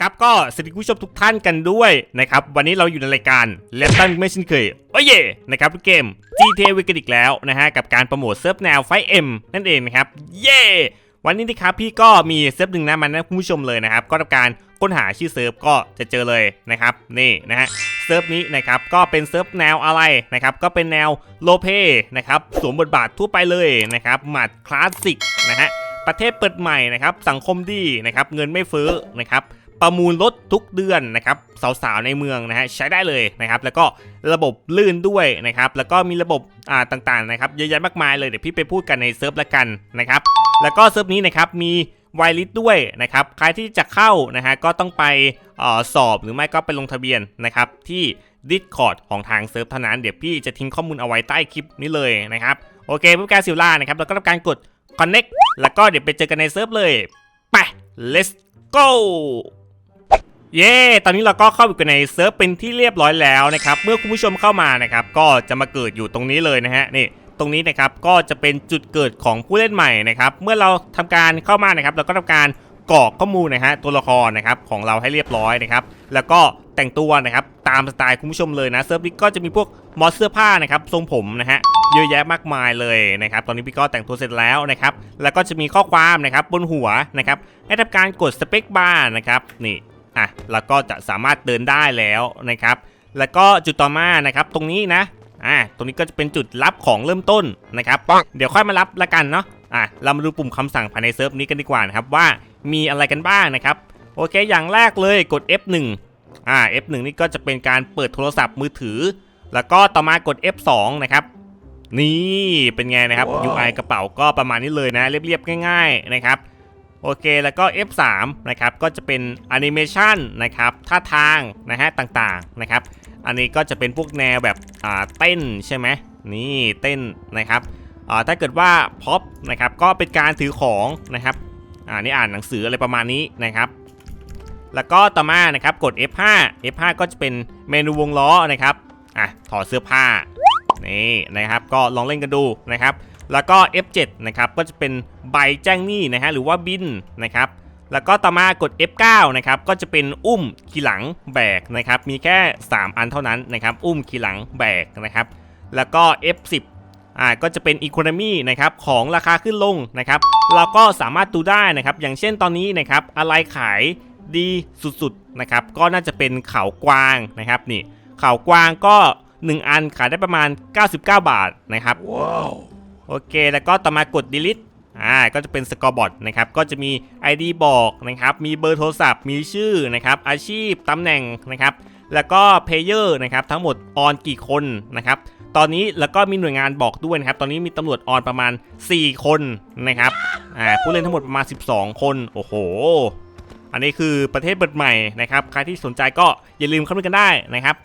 ครับก็สวัสดีคุณผู้ชมทุกท่านกันด้วยนะครับวันนี้เราอยู่ในรายการแลปตันไม่เช่นเคยโอ้ยเย่นะครับเกม GTA วิกอีกแล้วนะฮะกับการโปรโมทเซิร์ฟแนวไฟเอ็มนั่นเองนะครับเย่วันนี้นะครับพี่ก็มีเซิร์ฟหนึ่งนะมันนะคุณผู้ชมเลยนะครับก็ทำการค้นหาชื่อเซิร์ฟก็จะเจอเลยนะครับนี่นะฮะเซิร์ฟนี้นะครับก็เป็นเซิร์ฟแนวอะไรนะครับก็เป็นแนวโลเปนะครับสวมบทบาททั่วไปเลยนะครับหมัดคลาสสิกนะฮะประเทศเปิดใหม่นะครับสังคมดีนะครับเงินไม่เฟ้อนะครับ ประมูลรถทุกเดือนนะครับสาวๆในเมืองนะฮะใช้ได้เลยนะครับแล้วก็ระบบลื่นด้วยนะครับแล้วก็มีระบบอ่าต่างๆนะครับเยอะแยะมากมายเลยเดี๋ยวพี่ไปพูดกันในเซิร์ฟละกันนะครับแล้วก็เซิร์ฟนี้นะครับมีไวลิสด้วยนะครับใครที่จะเข้านะฮะก็ต้องไปออสอบหรือไม่ก็ไปลงทะเบียนนะครับที่ Discord ของทางเซิร์ฟเท่านั้นเดี๋ยวพี่จะทิ้งข้อมูลเอาไว้ใต้คลิปนี้เลยนะครับโอเคเพื่อการซิลล่านะครับแล้วก็ทำการกด Connect แล้วก็เดี๋ยวไปเจอกันในเซิร์ฟเลยไป let's go เย้ ตอนนี้เราก็เข้าไปในเซิร์ฟเป็นที่เรียบร้อยแล้วนะครับ เมื่อคุณผู้ชมเข้ามานะครับ ก็จะมาเกิดอยู่ตรงนี้เลยนะฮะ นี่ ตรงนี้นะครับก็จะเป็นจุดเกิดของผู้เล่นใหม่นะครับ เมื่อเราทำการเข้ามานะครับ เราก็ทำการกรอกข้อมูลนะฮะตัวละครนะครับของเราให้เรียบร้อยนะครับ แล้วก็แต่งตัวนะครับตามสไตล์คุณผู้ชมเลยนะเซิร์ฟนี้ก็จะมีพวกมอสเสื้อผ้านะครับทรงผมนะฮะเยอะแยะมากมายเลยนะครับตอนนี้พี่ก็แต่งตัวเสร็จแล้วนะครับแล้วก็จะมีข้อความนะครับบนหัวนะครับให้ทำการกดสเปคบาร์นะครับนี่ อะแล้วก็จะสามารถเดินได้แล้วนะครับ แล้วก็จุดต่อมานะครับตรงนี้นะอ่าตรงนี้ก็จะเป็นจุดรับของเริ่มต้นนะครับเดี๋ยวค่อยมารับละกันเนาะอะเรามาดูปุ่มคำสั่งภายในเซิร์ฟนี้กันดีกว่านะครับว่ามีอะไรกันบ้างนะครับโอเค อย่างแรกเลยกด F1 อ่า F1 นี่ก็จะเป็นการเปิดโทรศัพท์มือถือ แล้วก็ต่อมากด F2 นะครับ นี่เป็นไงนะครับ UI กระเป๋าก็ประมาณนี้เลยนะ เรียบๆ ง่าย ๆ นะครับ โอเคแล้วก็ F3 นะครับก็จะเป็นแอนิเมชันนะครับท่าทางนะฮะต่างๆนะครับ อันนี้ก็จะเป็นพวกแนวแบบอ่าเต้นใช่ไหมนี่เต้นนะครับอ่าถ้าเกิดว่าพ็อปนะครับก็เป็นการถือของนะครับอ่านี่อ่านหนังสืออะไรประมาณนี้นะครับ แล้วก็ต่อมานะครับกด F5 F5 ก็จะเป็นเมนูวงล้อนะครับอะถอดเสื้อผ้านี่นะครับก็ลองเล่นกันดูนะครับ แล้วก็ F7 นะครับก็จะเป็นใบแจ้งหนี้นะฮะหรือว่าบินนะครับแล้วก็ต่อมากด F9 นะครับก็จะเป็นอุ้มขี่หลังแบกนะครับมีแค่ 3 อันเท่านั้นนะครับอุ้มขี่หลังแบกนะครับแล้วก็ F10 อ่าก็จะเป็น Economy นะครับของราคาขึ้นลงนะครับเราก็สามารถดูได้นะครับอย่างเช่นตอนนี้นะครับอะไรขายดีสุดๆนะครับก็น่าจะเป็นเขากวางนะครับนี่เขากวางก็ 1 อันขายได้ประมาณ 99 บาทนะครับ โอเค แล้วก็ต่อมากด delete อ่าก็จะเป็นสกอร์บอร์ดนะครับก็จะมี ID บอกนะครับมีเบอร์โทรศัพท์มีชื่อนะครับอาชีพตำแหน่งนะครับแล้วก็เพลเยอร์นะครับทั้งหมดออนกี่คนนะครับตอนนี้แล้วก็มีหน่วยงานบอกด้วยนะครับตอนนี้มีตำรวจออนประมาณ 4 คนนะครับอ่าผู้เล่นทั้งหมดประมาณ 12 คนโอ้โห อันนี้คือประเทศเปิดใหม่นะครับใครที่สนใจก็อย่าลืมเข้ามากันได้นะครับ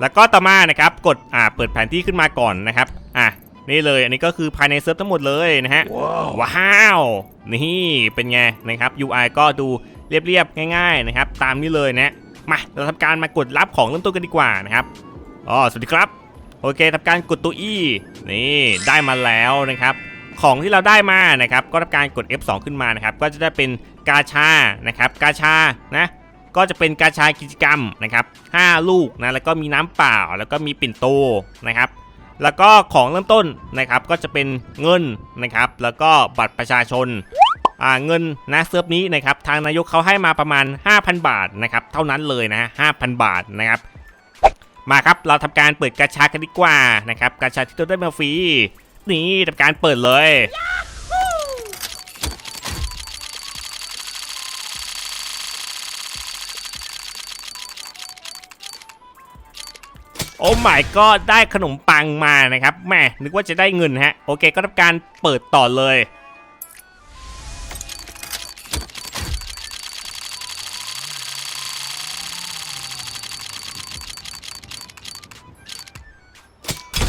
แล้วก็ต่อมานะครับกดอ่าเปิดแผนที่ขึ้นมาก่อนนะครับอะ นี่เลยอันนี้ก็คือภายในเซิร์ฟทั้งหมดเลยนะฮะว้าว นี่เป็นไงนะครับ UI ก็ดูเรียบๆ ง่ายๆนะครับ ตามนี้เลยนะ มาเราทำการมากดรับของเริ่มต้นกันดีกว่านะครับอ๋อสวัสดีครับ โอเคทำการกดตัว E นี่ได้มาแล้วนะครับของที่เราได้มานะครับก็ทำการกด F2 ขึ้นมานะครับก็จะได้เป็นกาชานะครับกาชานะก็จะเป็นกาชากิจกรรมนะครับ5ลูกนะแล้วก็มีน้ำเปล่า แล้วก็มีปิ่นโตนะครับ แล้วก็ของเริ่มต้นนะครับก็จะเป็นเงินนะครับ แล้วก็บัตรประชาชนอ่าเงินนะเซิร์ฟนี้นะครับทางนายกเขาให้มาประมาณ 5,000 บาทนะครับเท่านั้นเลยนะห้าพันบาทนะครับ มาครับเราทำการเปิดกระชากันดีกว่านะครับกระชาที่ตัวได้มาฟรีนี่ทำการเปิดเลย โอ้ my ก็ได้ขนมปังมานะครับแม่นึกว่าจะได้เงินฮะ โอเคก็ทำการเปิดต่อเลย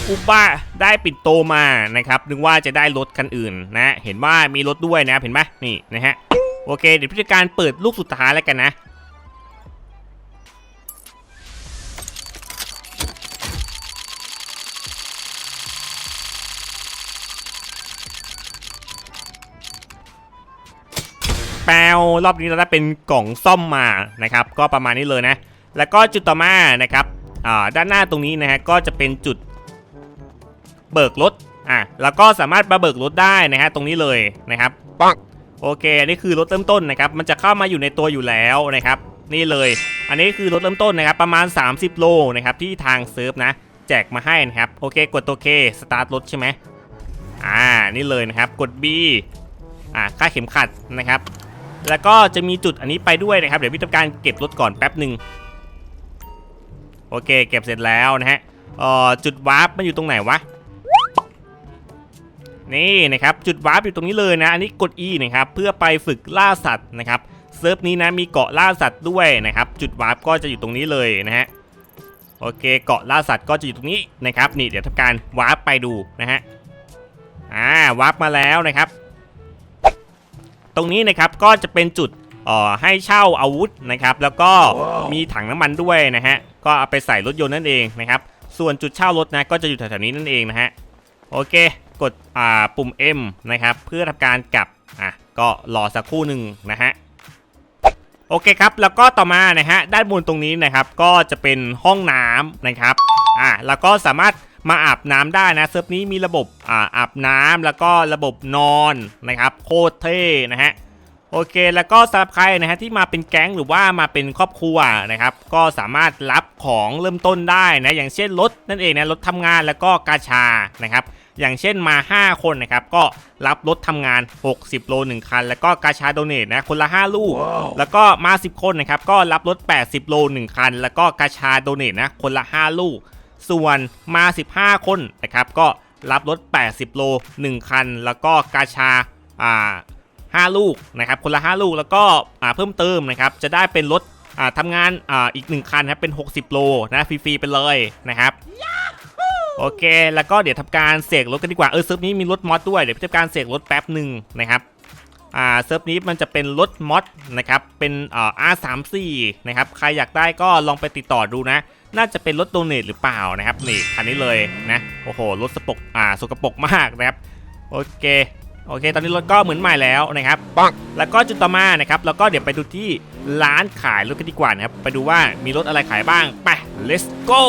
อุบ้าได้ปิดโตมานะครับ นึกว่าจะได้รถคันอื่นนะ เห็นว่ามีรถด้วยนะ เห็นไหมนี่นะฮะ โอเค เดี๋ยวพิธีการเปิดลูกสุดท้ายแล้วกันนะ แปลวรอบนี้เราได้เป็นกล่องซ่อมมานะครับ ก็ประมาณนี้เลยนะ แล้วก็จุดต่อมานะครับอ่าด้านหน้าตรงนี้นะฮะก็จะเป็นจุดเบิกรถอะแล้วก็สามารถมาเบิกรถได้นะฮะตรงนี้เลยนะครับปังโอเคอันนี่คือรถเริ่มต้นนะครับ มันจะเข้ามาอยู่ในตัวอยู่แล้วนะครับ นี่เลย อันนี้คือรถเริ่มต้นนะครับ ประมาณ 30 โลนะครับที่ทางเซิร์ฟนะ แจกมาให้นะครับโอเค กดตัวเคสตาร์ทรถใช่ไหมอ่านี่เลยนะครับกด B อ่าค่าเข็มขัดนะครับ แล้วก็จะมีจุดอันนี้ไปด้วยนะครับ เดี๋ยวพี่ทำการเก็บรถก่อนแป๊บหนึ่งโอเค เก็บเสร็จแล้วนะฮะออจุดวาร์ปมันอยู่ตรงไหนวะ นี่นะครับจุดวาร์ปอยู่ตรงนี้เลยนะ อันนี้กด E นะครับเพื่อไปฝึกล่าสัตว์นะครับเซิร์ฟนี้นะมีเกาะล่าสัตว์ด้วยนะครับ จุดวาร์ปก็จะอยู่ตรงนี้เลยนะฮะโอเค เกาะล่าสัตว์ก็จะอยู่ตรงนี้นะครับ นี่เดี๋ยวทำการวาร์ปไปดูนะฮะอ่าวาร์ปมาแล้วนะครับ ตรงนี้นะครับก็จะเป็นจุดเอ่อให้เช่าอาวุธนะครับแล้วก็มีถังน้ำมันด้วยนะฮะก็เอาไปใส่รถยนต์นั่นเองนะครับส่วนจุดเช่ารถนะก็จะอยู่แถวๆนี้นั่นเองนะฮะโอเค กดอ่าปุ่ม M นะครับเพื่อทำการกลับอะก็รอสักครู่หนึ่งนะฮะโอเคครับแล้วก็ต่อมานะฮะด้านบนตรงนี้นะครับก็จะเป็นห้องน้ำนะครับอะแล้วก็สามารถ มาอาบน้ำได้นะเซิร์ฟนี้มีระบบอ่าอาบน้ำแล้วก็ระบบนอนนะครับโคตรเท่นะฮะโอเค แล้วก็สำหรับใครนะฮะที่มาเป็นแก๊งหรือว่ามาเป็นครอบครัวนะครับ ก็สามารถรับของเริ่มต้นได้นะอย่างเช่นรถนั่นเองนะรถทำงานแล้วก็กาชานะครับอย่างเช่นมา 5 คนนะครับ ก็รับรถทำงาน 60 โล 1 คัน แล้วก็กาชาโดเนทนะคนละ 5 ลูกแล้วก็มา 10 คนนะครับ ก็รับรถ 80 โล 1 คัน แล้วก็กาชาโดเนทนะคนละ 5 ลูก ส่วนมา 15 คนนะครับก็รับรถ 80 โล 1 คัน แล้วก็กาชาอ่า5ลูกนะครับคนละ 5 ลูกแล้วก็อ่าเพิ่มเติมนะครับจะได้เป็นรถอ่าทำงานอ่าอีก 1 คันครับเป็น 60 โลนะฟรีๆไปเลยนะครับโอเค แล้วก็เดี๋ยวทำการเสกรถกันดีกว่า เออเซิร์ฟนี้มีรถมอดด้วย เดี๋ยวพี่ทำการเสกรถแป๊บหนึ่งนะครับ อ่าเซิร์ฟนี้มันจะเป็นรถมอดนะครับเป็นอ่า R34 นะครับใครอยากได้ก็ลองไปติดต่อดูนะ น่าจะเป็นรถโดเนทหรือเปล่านะครับนี่คันนี้เลยนะโอ้โหรถสปกอ่าสกปรกมากนะครับโอเคโอเค ตอนนี้รถก็เหมือนใหม่แล้วนะครับปังแล้วก็จุดต่อมานะครับ แล้วก็เดี๋ยวไปดูที่ร้านขายรถกันดีกว่านะครับ ไปดูว่ามีรถอะไรขายบ้าง ไป let's go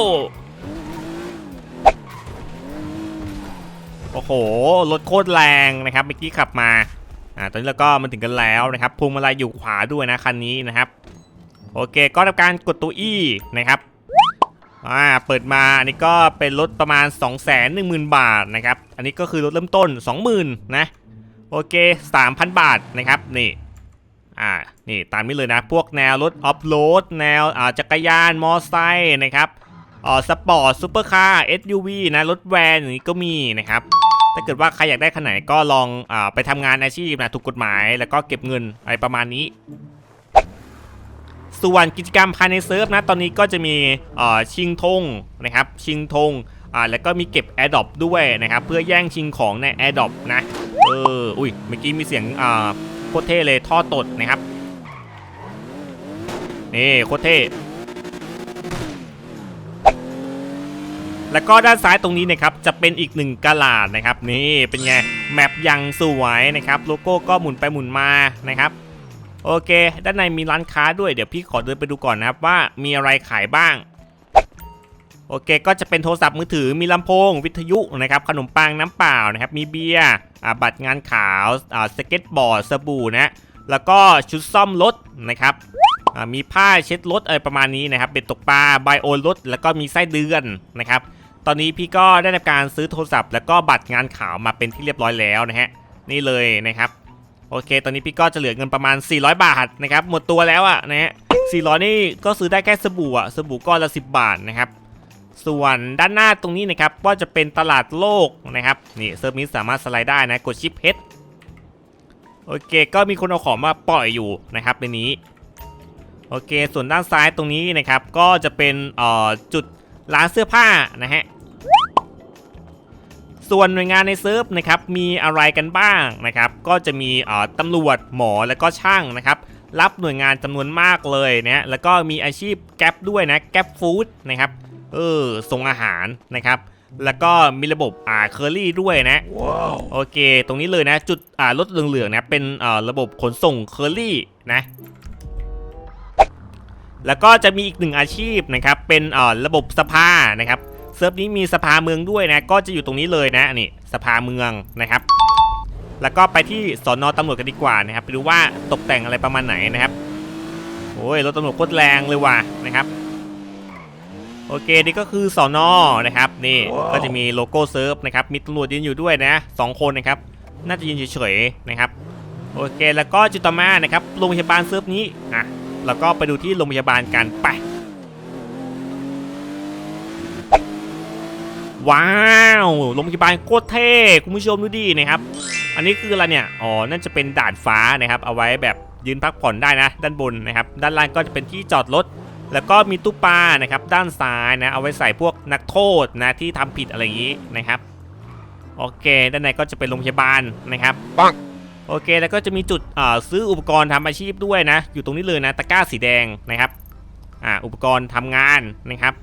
โอ้โห รถโคตรแรงนะครับ เมื่อกี้ขับมา อ่าตอนนี้เราก็มาถึงกันแล้วนะครับพวงมาลัยอยู่ขวาด้วยนะคันนี้นะครับ โอเค ก็ทำการกดตัว E นะครับอ่าเปิดมาอันนี้ก็เป็นรถประมาณ 2 1 0 0 0 0 บาทนะครับ อันนี้ก็คือรถเริ่มต้น 20,000นะโอเค 3,000 บาทนะครับนี่อ่านี่ตามนี้เลยนะ พวกแนวรถออฟโรดแนวอ่าจักรยานมอไซค์นะครับอ่อสปอร์ตซูเปอร์คาร์ SUV นะรถแวนอย่างนี้ก็มีนะครับ ถ้าเกิดว่าใครอยากได้คันไหนก็ลองอไปทำงานอาชีพนะถูกกฎหมาย แล้วก็เก็บเงินอะไรประมาณนี้ ส่วนกิจกรรมภายในเซิร์ฟนะตอนนี้ก็จะมีชิงธงนะครับ ชิงธง่าแล้วก็มีเก็บ a อ r d r o p ด้วยนะครับ เพื่อแย่งชิงของใน a อ r d r o p นะ เออ อุ้ย เมื่อกี้มีเสียงอ่าโคตรเท่เลยท่อตดนะครับ นี่โคตรเท่ แล้วก็ด้านซ้ายตรงนี้นะครับจะเป็นอีกหนึ่งกาลาดนะครับนี่เป็นไงแมปยังสวยนะครับโลโก้ก็หมุนไปหมุนมานะครับโอเค ด้านในมีร้านค้าด้วยเดี๋ยวพี่ขอเดินไปดูก่อนนะครับว่ามีอะไรขายบ้าง โอเค ก็จะเป็นโทรศัพท์มือถือมีลำโพง วิทยุนะครับขนมปังน้ำเปล่านะครับมีเบียร์อ่าบัตรงานขาวอ่าสเก็ตบอร์ดสบู่นะแล้วก็ชุดซ่อมรถนะครับอ่ามีผ้าเช็ดรถอะไรประมาณนี้นะครับเบ็ดตกปลาไบโอรถแล้วก็มีไส้เดือนนะครับ ตอนนี้พี่ก็ได้ทำการซื้อโทรศัพท์ แล้วก็บัตรงานขาวมาเป็นที่เรียบร้อยแล้วนะฮะนี่เลยนะครับโอเค ตอนนี้พี่ก็จะเหลือเงินประมาณ 400 บาทนะครับ หมดตัวแล้วอะนะฮะ400 นี่ก็ซื้อได้แค่สบู่อะสบู่ก้อนละ 10 บาทนะครับ ส่วนด้านหน้าตรงนี้นะครับ ก็จะเป็นตลาดโลกนะครับ นี่เซิร์ฟนี้สามารถสไลด์ได้นะ กดชิปเพชรโอเค ก็มีคนเอาของมาปล่อยอยู่นะครับในนี้ โอเค ส่วนด้านซ้ายตรงนี้นะครับ ก็จะเป็นเอ่อจุดร้านเสื้อผ้านะฮะ ส่วนหน่วยงานในเซิร์ฟนะครับมีอะไรกันบ้างนะครับ ก็จะมีเอ่อตำรวจหมอแล้วก็ช่างนะครับ รับหน่วยงานจำนวนมากเลยนะแล้วก็มีอาชีพแก๊ปด้วยนะแก๊ปฟู้ดนะครับเออส่งอาหารนะครับ แล้วก็มีระบบอ่าเคอรี่ด้วยนะโอเค ตรงนี้เลยนะจุดอ่ารถเหลืองๆนะเป็นอ่าระบบขนส่งเคอรี่นะแล้วก็จะมีอีกหนึ่งอาชีพนะครับ เป็นอ่าระบบสภานะครับ เซิร์ฟนี้มีสภาเมืองด้วยนะ ก็จะอยู่ตรงนี้เลยนะนี่สภาเมืองนะครับ แล้วก็ไปที่สอนอตำรวจกันดีกว่านะครับไปดูว่าตกแต่งอะไรประมาณไหนนะครับโอ้ยรถตำรวจโคตรแรงเลยว่ะนะครับโอเคนี่ก็คือสอนอนะครับ นี่ก็จะมีโลโก้เซิร์ฟนะครับมีตำรวจยืนอยู่ด้วยนะสองคนนะครับ น่าจะยืนเฉยๆนะครับโอเคแล้วก็จุดต่อมานะครับโรงพยาบาลเซิร์ฟนี้อะแล้วก็ไปดูที่โรงพยาบาลกันไป ว้าวโรงพยาบาลโคตรเท่คุณผู้ชมดูดินะครับ อันนี้คืออะไรเนี่ย อ๋อ นั่นจะเป็นด่านฟ้านะครับ เอาไว้แบบยืนพักผ่อนได้นะ ด้านบนนะครับ ด้านล่างก็จะเป็นที่จอดรถ แล้วก็มีตู้ปลานะครับ ด้านซ้ายนะ เอาไว้ใส่พวกนักโทษนะที่ทำผิดอะไรอย่างนี้นะครับ โอเค ด้านในก็จะเป็นโรงพยาบาลนะครับปังโอเค แล้วก็จะมีจุดอ่าซื้ออุปกรณ์ทำอาชีพด้วยนะ อยู่ตรงนี้เลยนะ ตะกร้าสีแดงนะครับ อ่า อุปกรณ์ทำงานนะครับ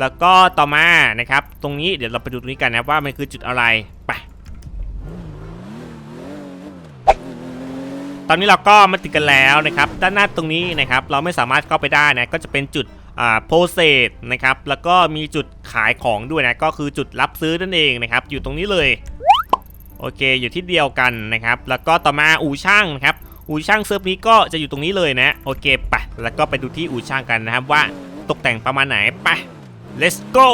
แล้วก็ต่อมานะครับ ตรงนี้เดี๋ยวเราไปดูตรงนี้กันนะว่ามันคือจุดอะไรไปตอนนี้เราก็มาติดกันแล้วนะครับ ด้านหน้าตรงนี้นะครับ เราไม่สามารถเข้าไปได้นะก็จะเป็นจุดอ่าโพเซตนะครับแล้วก็มีจุดขายของด้วยนะก็คือจุดรับซื้อนั่นเองนะครับ อยู่ตรงนี้เลยโอเค อยู่ที่เดียวกันนะครับ แล้วก็ต่อมาอู่ช่างนะครับอู่ช่างเซิร์ฟนี้ก็จะอยู่ตรงนี้เลยนะโอเคไปแล้วก็ไปดูที่อู่ช่างกันนะครับว่าตกแต่งประมาณไหนไป let's go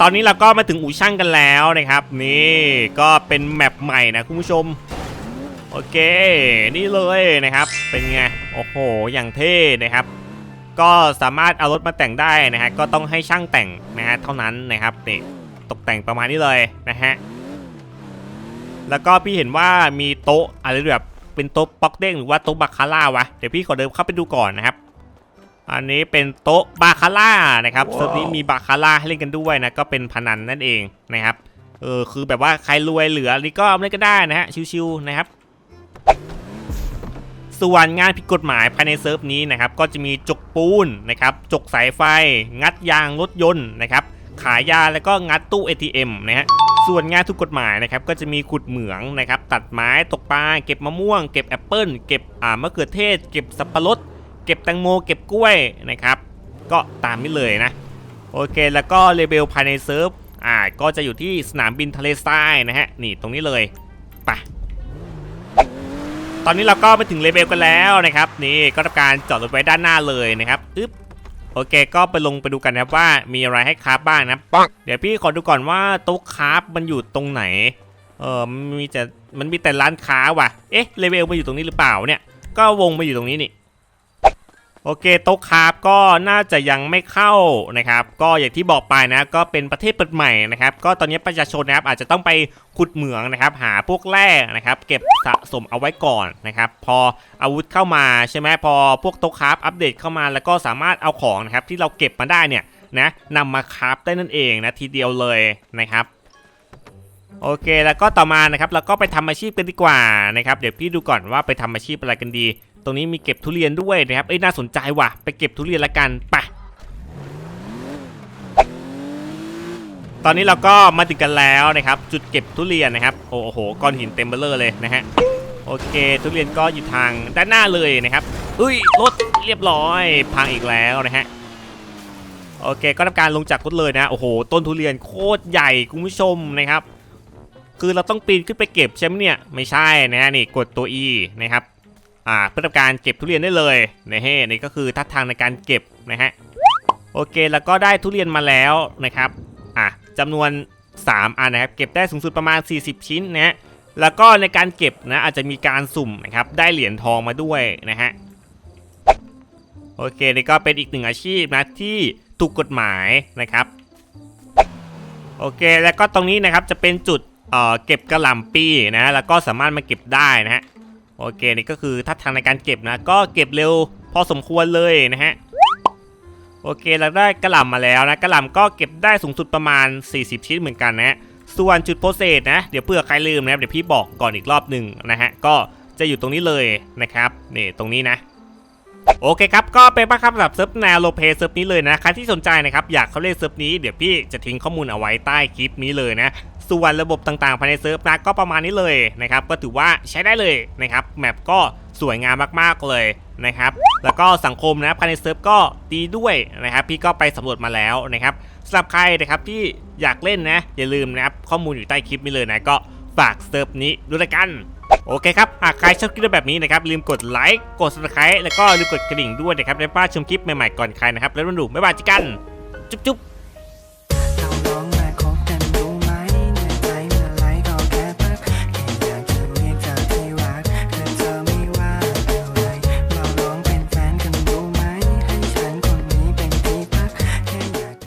ตอนนี้เราก็มาถึงอู่ช่างกันแล้วนะครับ นี่ก็เป็นแมปใหม่นะคุณผู้ชม โอเค นี่เลยนะครับ เป็นไง โอ้โห อย่างเท่นะครับ ก็สามารถเอารถมาแต่งได้นะฮะ ก็ต้องให้ช่างแต่งนะฮะเท่านั้นนะครับนี่ตกแต่งประมาณนี้เลยนะฮะ แล้วก็พี่เห็นว่ามีโต๊ะอะไรแบบ เป็นโต๊ะป๊อกเด้งหรือว่าโต๊ะบาคาร่าวะเดี๋ยวพี่ขอเดินเข้าไปดูก่อนนะครับ อันนี้เป็นโต๊ะบาคาร่านะครับเซิร์ฟนี้มีบาคาร่าให้เล่นกันด้วยนะก็เป็นพนันนั่นเองนะครับเออคือแบบว่าใครรวยเหลือนี่ก็เอาเล่นก็ได้นะฮะชิวๆนะครับส่วนงานผิดกฎหมายภายในเซิร์ฟนี้นะครับก็จะมีจกปูนนะครับจกสายไฟ งัดยางรถยนต์นะครับ ขายยาแล้วก็งัดตู้ ATM นะฮะส่วนงานถูกกฎหมายนะครับก็จะมีขุดเหมืองนะครับตัดไม้ตกปลาเก็บมะม่วงเก็บแอปเปิ้ลเก็บอ่ามะเขือเทศ เก็บสับปะรด เก็บแตงโม เก็บกล้วยนะครับก็ตามนี้เลยนะโอเคแล้วก็เลเวลภายในเซิร์ฟอ่าก็จะอยู่ที่สนามบินทะเลทรายนะฮะนี่ตรงนี้เลยไปตอนนี้เราก็มาถึงเลเวลกันแล้วนะครับนี่ก็ทำการจอดรถไว้ด้านหน้าเลยนะครับอึ๊บ โอเค ก็ไปลงไปดูกันนะครับว่ามีอะไรให้คราฟบ้างนะครับปังเดี๋ยวพี่ขอดูก่อนว่าโต๊ะคราฟมันอยู่ตรงไหน เออมันมีแต่มันมีแต่ร้านค้าว่ะ เอ๊ะเลเวลมันอยู่ตรงนี้หรือเปล่าเนี่ย ก็วงมาอยู่ตรงนี้นี่ โอเคโต๊ะคราฟก็น่าจะยังไม่เข้านะครับ ก็อย่างที่บอกไปนะก็เป็นประเทศเปิดใหม่นะครับ ก็ตอนนี้ประชาชนนะครับอาจจะต้องไปขุดเหมืองนะครับ หาพวกแร่นะครับ เก็บสะสมเอาไว้ก่อนนะครับ พออาวุธเข้ามาใช่ไหมพอพวกโต๊ะคราฟอัปเดตเข้ามาแล้วก็สามารถเอาของนะครับที่เราเก็บมาได้เนี่ยนะนำมาคราฟได้นั่นเองนะทีเดียวเลยนะครับโอเค แล้วก็ต่อมานะครับเราก็ไปทำอาชีพกันดีกว่านะครับ เดี๋ยวพี่ดูก่อนว่าไปทำอาชีพอะไรกันดี ตรงนี้มีเก็บทุเรียนด้วยนะครับเอ้ยน่าสนใจว่ะ ไปเก็บทุเรียนละกันไปตอนนี้เราก็มาถึงกันแล้วนะครับ จุดเก็บทุเรียนนะครับ โอ้โหก้อนหินเต็มเบลเลอร์เลยนะฮะโอเค ทุเรียนก็อยู่ทางด้านหน้าเลยนะครับอุ้ยรถเรียบร้อยพังอีกแล้วนะฮะโอเค ก็ทำการลงจากรถเลยนะโอ้โห ต้นทุเรียนโคตรใหญ่คุณผู้ชมนะครับ คือเราต้องปีนขึ้นไปเก็บใช่ไหมเนี่ยไม่ใช่นะฮะนี่กดตัว E นะครับ อ่าเพื่อทำการเก็บทุเรียนได้เลยนะฮะนี่ก็คือท่าทางในการเก็บนะฮะโอเคแล้วก็ได้ทุเรียนมาแล้วนะครับอะจำนวน 3 อันนะครับเก็บได้สูงสุดประมาณ 40 ชิ้นนะฮะแล้วก็ในการเก็บนะอาจจะมีการสุ่มนะครับได้เหรียญทองมาด้วยนะฮะโอเคนี่ก็เป็นอีกหนึ่งอาชีพนะที่ถูกกฎหมายนะครับโอเคแล้วก็ตรงนี้นะครับจะเป็นจุดเอ่อเก็บกระหล่ำปีนะแล้วก็สามารถมาเก็บได้นะฮะ โอเคนี่ก็คือท่าทางในการเก็บนะ ก็เก็บเร็วพอสมควรเลยนะฮะโอเคเราได้กระหล่ำมาแล้วนะกระหล่ำก็เก็บได้สูงสุดประมาณ 40 ชิ้นเหมือนกันนะ ส่วนจุดโพสเซตนะเดี๋ยวเพื่อใครลืมนะเดี๋ยวพี่บอกก่อนอีกรอบหนึ่งนะฮะก็จะอยู่ตรงนี้เลยนะครับนี่ตรงนี้นะโอเคครับ ก็เป็นบ้าครับสำหรับเซิร์ฟแนวโลเปเซิร์ฟนี้เลยนะใครที่สนใจนะครับ อยากเข้าเล่นเซิร์ฟนี้เดี๋ยวพี่จะทิ้งข้อมูลเอาไว้ใต้คลิปนี้เลยนะ ส่วนระบบต่างๆภายในเซิร์ฟนะก็ประมาณนี้เลยนะครับก็ถือว่าใช้ได้เลยนะครับแมปก็สวยงามมากๆเลยนะครับแล้วก็สังคมนะภายในเซิร์ฟก็ดีด้วยนะครับพี่ก็ไปสำรวจมาแล้วนะครับสำหรับใครนะครับที่อยากเล่นนะอย่าลืมนะครับข้อมูลอยู่ใต้คลิปนี้เลยนะก็ฝากเซิร์ฟนี้ด้วยกันโอเคครับ หากใครชอบคลิปแบบนี้นะครับลืมกดไลค์ กด subscribe แล้วก็ลืมกดกระดิ่งด้วยนะครับได้ป้าดชมคลิปใหม่ๆก่อนใครนะครับ แล้วมาดูไม่บายจิกัน จุ๊บ